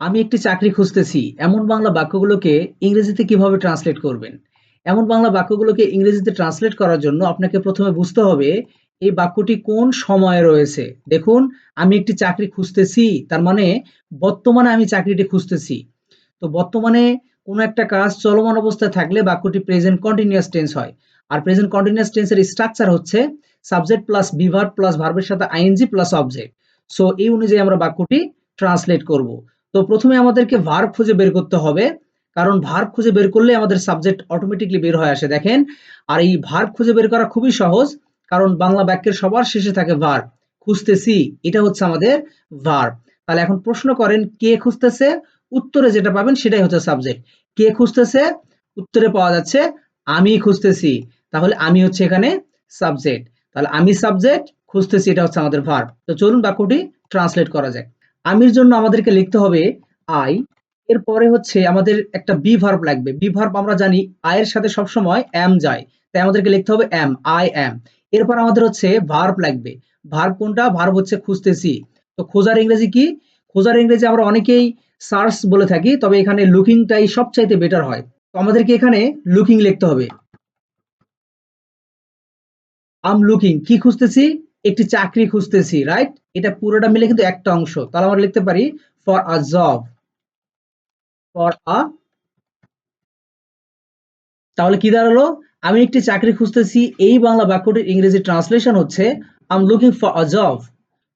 আমি একটি চাকরি খুঁজতেছি। এমন বাংলা বাক্যগুলোকে ইংরেজিতে কীভাবে ট্রান্সলেট করবেন? এমন বাংলা বাক্যগুলোকে ইংরেজিতে ট্রান্সলেট করার জন্য আপনাকে প্রথমে বুঝতে হবে এই বাক্যটি কোন সময়ে রয়েছে। দেখুন, আমি একটি চাকরি খুঁজতেছি, তার মানে বর্তমানে আমি চাকরিটি খুঁজতেছি। তো বর্তমানে কোনো একটা কাজ চলমান অবস্থায় থাকলে বাক্যটি প্রেজেন্ট কন্টিনিউয়াস টেন্স হয়। আর প্রেজেন্ট কন্টিনিউয়াস টেন্সের স্ট্রাকচার হচ্ছে subject plus be verb plus ভার্বের সাথে আইএনজি প্লাস অবজেক্ট সো এই অনুযায়ী আমরা বাক্যটি ট্রান্সলেট করব। তো প্রথমে আমাদেরকে ভার্ব খুঁজে বের করতে হবে, কারণ ভার্ব খুঁজে বের করলে আমাদের সাবজেক্ট অটোমেটিকলি বের হয়ে আসে। দেখেন, আর এই ভার্ব খুঁজে বের করা খুবই সহজ, কারণ বাংলা বাক্যের সবার শেষে থাকে ভার্ব খুঁজতেছি, এটা হচ্ছে আমাদের ভার্ব তাহলে এখন প্রশ্ন করেন, কে খুঁজতেছে? উত্তরে যেটা পাবেন সেটাই হচ্ছে সাবজেক্ট কে খুঁজতেছে? উত্তরে পাওয়া যাচ্ছে, আমি খুঁজতেছি। তাহলে আমি হচ্ছে এখানে সাবজেক্ট তাহলে আমি সাবজেক্ট খুঁজতেছি, এটা হচ্ছে আমাদের ভার্ব তো চলুন বাক্যটি ট্রান্সলেট করা যাক। আমির জন্য আমাদেরকে লিখতে হবে আই, এরপরে হচ্ছে আমাদের একটা বি ভার্ব লাগবে। বি ভার্ব আমরা জানি আই এর সাথে সবসময় এম যায়, তাই আমাদেরকে লিখতে হবে এম, আই এম। এরপর আমাদের হচ্ছে ভার্ব লাগবে। ভার্ব কোনটা? ভার্ব হচ্ছে খুঁজতেছি। তো খোঁজার ইংরেজি কি? খোঁজার ইংরেজি আমরা অনেকেই সার্চ বলে থাকি, তবে এখানে লুকিংটাই সবচাইতে বেটার হয়। তো আমাদেরকে এখানে লুকিং লিখতে হবে। আম লুকিং, কি খুঁজতেছি? একটি চাকরি খুঁজতেছি, রাইট? এটা পুরোটা মিলে কিন্তু একটা অংশ। তাহলে আমরা লিখতে পারি for a job for a তাহলে কি দাঁড়াল? আমি একটি চাকরি খুঁজতেছি, এই বাংলা বাক্যটির ইংরেজি ট্রান্সলেশন হচ্ছে I'm looking for a job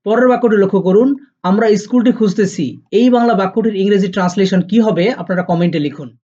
পরের বাক্যটি লক্ষ্য করুন, আমরা স্কুলটি খুঁজতেছি, এই বাংলা বাক্যটির ইংরেজি ট্রান্সলেশন কি হবে? আপনারা কমেন্টে লিখুন।